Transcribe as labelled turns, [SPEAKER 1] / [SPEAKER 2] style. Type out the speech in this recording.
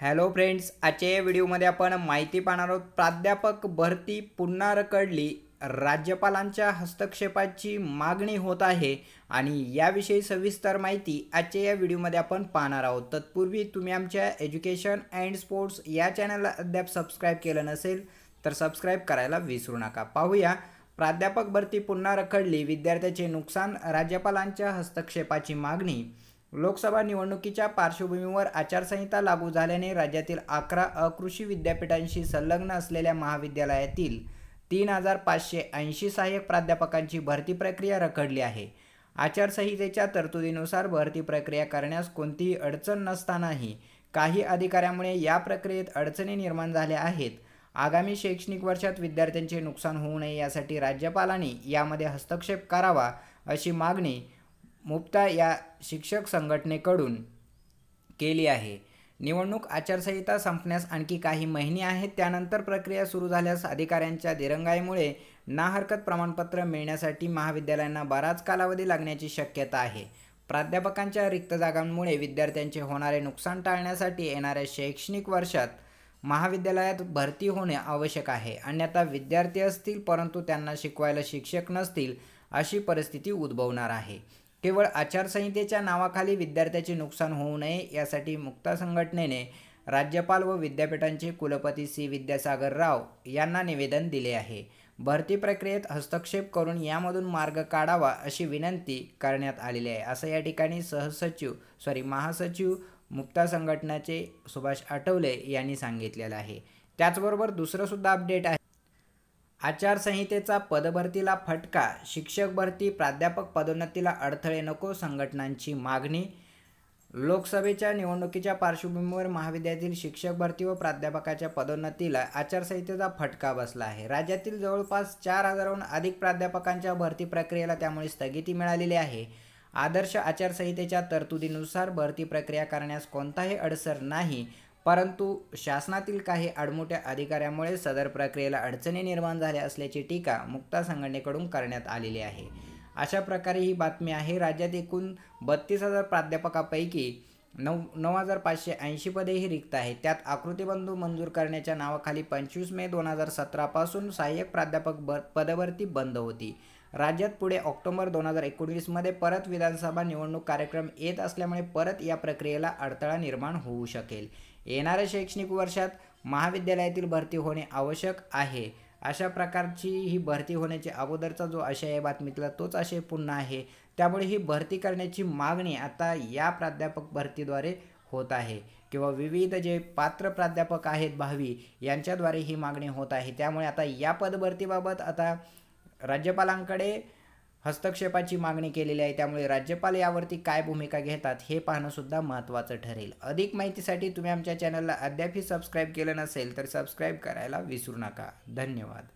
[SPEAKER 1] Hello friends आजच्या या व्हिडिओमध्ये आपण माहिती पाहणार आहोत प्राध्यापक भरती पुन्हा रखडली राज्यपालांच्या हस्तक्षेपाची मागणी होत आहे आणि याविषयी सविस्तर माहिती आजच्या या व्हिडिओमध्ये आपण पाहणार आहोत. तत्पूर्वी तुम्ही आमच्या एज्युकेशन अँड स्पोर्ट्स या चॅनलला अद्याप सबस्क्राईब केलं नसेल तर सबस्क्राईब करायला विसरू नका. पाहूया प्राध्यापक भरती पुन्हा रखडली विद्यार्थ्याचे नुकसान राज्यपालांच्या हस्तक्षेपाची मागणी. लोकसभा निवडणुकीच्या पार्श्वभूमीवर आचारसंहिता लागू झाल्याने राज्यातील अकरा अकृषी विद्यापीठांशी संलग्न असलेल्या महाविद्यालयातील तीन हजार पाचशे ऐंशी सहाय्यक प्राध्यापकांची भरती प्रक्रिया रखडली आहे. आचारसंहितेच्या तरतुदीनुसार भरती प्रक्रिया करण्यास कोणतीही अडचण नसतानाही काही अधिकाऱ्यामुळे या प्रक्रियेत अडचणी निर्माण झाल्या आहेत. आगामी शैक्षणिक वर्षात विद्यार्थ्यांचे नुकसान होऊ नये यासाठी राज्यपालांनी यामध्ये हस्तक्षेप करावा अशी मागणी मुक्ता या शिक्षक संघटनेकडून केली आहे. निवडणूक आचारसंहिता संपण्यास आणखी काही महिने आहेत. त्यानंतर प्रक्रिया सुरू झाल्यास अधिकाऱ्यांच्या दिरंगाईमुळे ना हरकत प्रमाणपत्र मिळण्यासाठी महाविद्यालयांना बराच कालावधी लागण्याची शक्यता आहे. प्राध्यापकांच्या रिक्त जागांमुळे विद्यार्थ्यांचे होणारे नुकसान टाळण्यासाठी येणाऱ्या शैक्षणिक वर्षात महाविद्यालयात भरती होणे आवश्यक आहे. अन्यथा विद्यार्थी असतील परंतु त्यांना शिकवायला शिक्षक नसतील अशी परिस्थिती उद्भवणार आहे. केवळ आचारसंहितेच्या नावाखाली विद्यार्थ्याचे नुकसान होऊ नये यासाठी मुक्ता संघटनेने राज्यपाल व विद्यापीठांचे कुलपती सी. विद्यासागर राव यांना निवेदन दिले आहे. भरती प्रक्रियेत हस्तक्षेप करून यामधून मार्ग काढावा अशी विनंती करण्यात आलेली आहे. असं या ठिकाणी सहसचिव सॉरी महासचिव मुक्ता संघटनाचे सुभाष आठवले यांनी सांगितलेलं आहे. त्याचबरोबर दुसरंसुद्धा अपडेट आहे. आचारसंहितेचा पदभरतीला फटका शिक्षक भरती प्राध्यापक पदोन्नतीला अडथळे नको संघटनांची मागणी. लोकसभेच्या निवडणुकीच्या पार्श्वभूमीवर महाविद्यालयातील शिक्षक भरती व प्राध्यापकाच्या पदोन्नतीला आचारसंहितेचा फटका बसला आहे. राज्यातील जवळपास चार हजाराहून अधिक प्राध्यापकांच्या भरती प्रक्रियेला त्यामुळे स्थगिती मिळालेली आहे. आदर्श आचारसंहितेच्या तरतुदीनुसार भरती प्रक्रिया करण्यास कोणताही अडसर नाही. परंतु शासनातील काही आडमोठ्या अधिकाऱ्यामुळे सदर प्रक्रियेला अडचणी निर्माण झाल्या असल्याची टीका मुक्ता संघटनेकडून करण्यात आलेली आहे. अशा प्रकारे ही बातमी आहे. राज्यात एकूण बत्तीस हजार प्राध्यापकापैकी नऊ नऊ हजार पाचशे ऐंशी पदेही रिक्त आहेत. त्यात आकृतीबंधू मंजूर करण्याच्या नावाखाली पंचवीस मे दोन हजार सतरापासून सहाय्यक प्राध्यापक ब पदभरती बंद होती. राज्यात पुढे ऑक्टोबर दोन हजार एकोणवीसमध्ये परत विधानसभा निवडणूक कार्यक्रम येत असल्यामुळे परत या प्रक्रियेला अडथळा निर्माण होऊ शकेल. येणाऱ्या शैक्षणिक वर्षात महाविद्यालयातील भरती होणे आवश्यक आहे. अशा प्रकारची ही भरती होण्याची अगोदरचा जो आशय आहे बातमीतला तोच आशय पुन्हा आहे. त्यामुळे ही भरती करण्याची मागणी आता या प्राध्यापक भरतीद्वारे होत आहे किंवा विविध जे पात्र प्राध्यापक आहेत भावी यांच्याद्वारे ही मागणी होत आहे. त्यामुळे आता या पदभरतीबाबत आता राज्यपालांकडे हस्तक्षेपाची मागणी केलेली आहे. त्यामुळे राज्यपाल यावरती काय भूमिका घेतात हे पाहणं सुद्धा महत्त्वाचं ठरेल. अधिक माहितीसाठी तुम्ही आमच्या चॅनलला अद्यापही सबस्क्राईब केलं नसेल तर सबस्क्राईब करायला विसरू नका. धन्यवाद.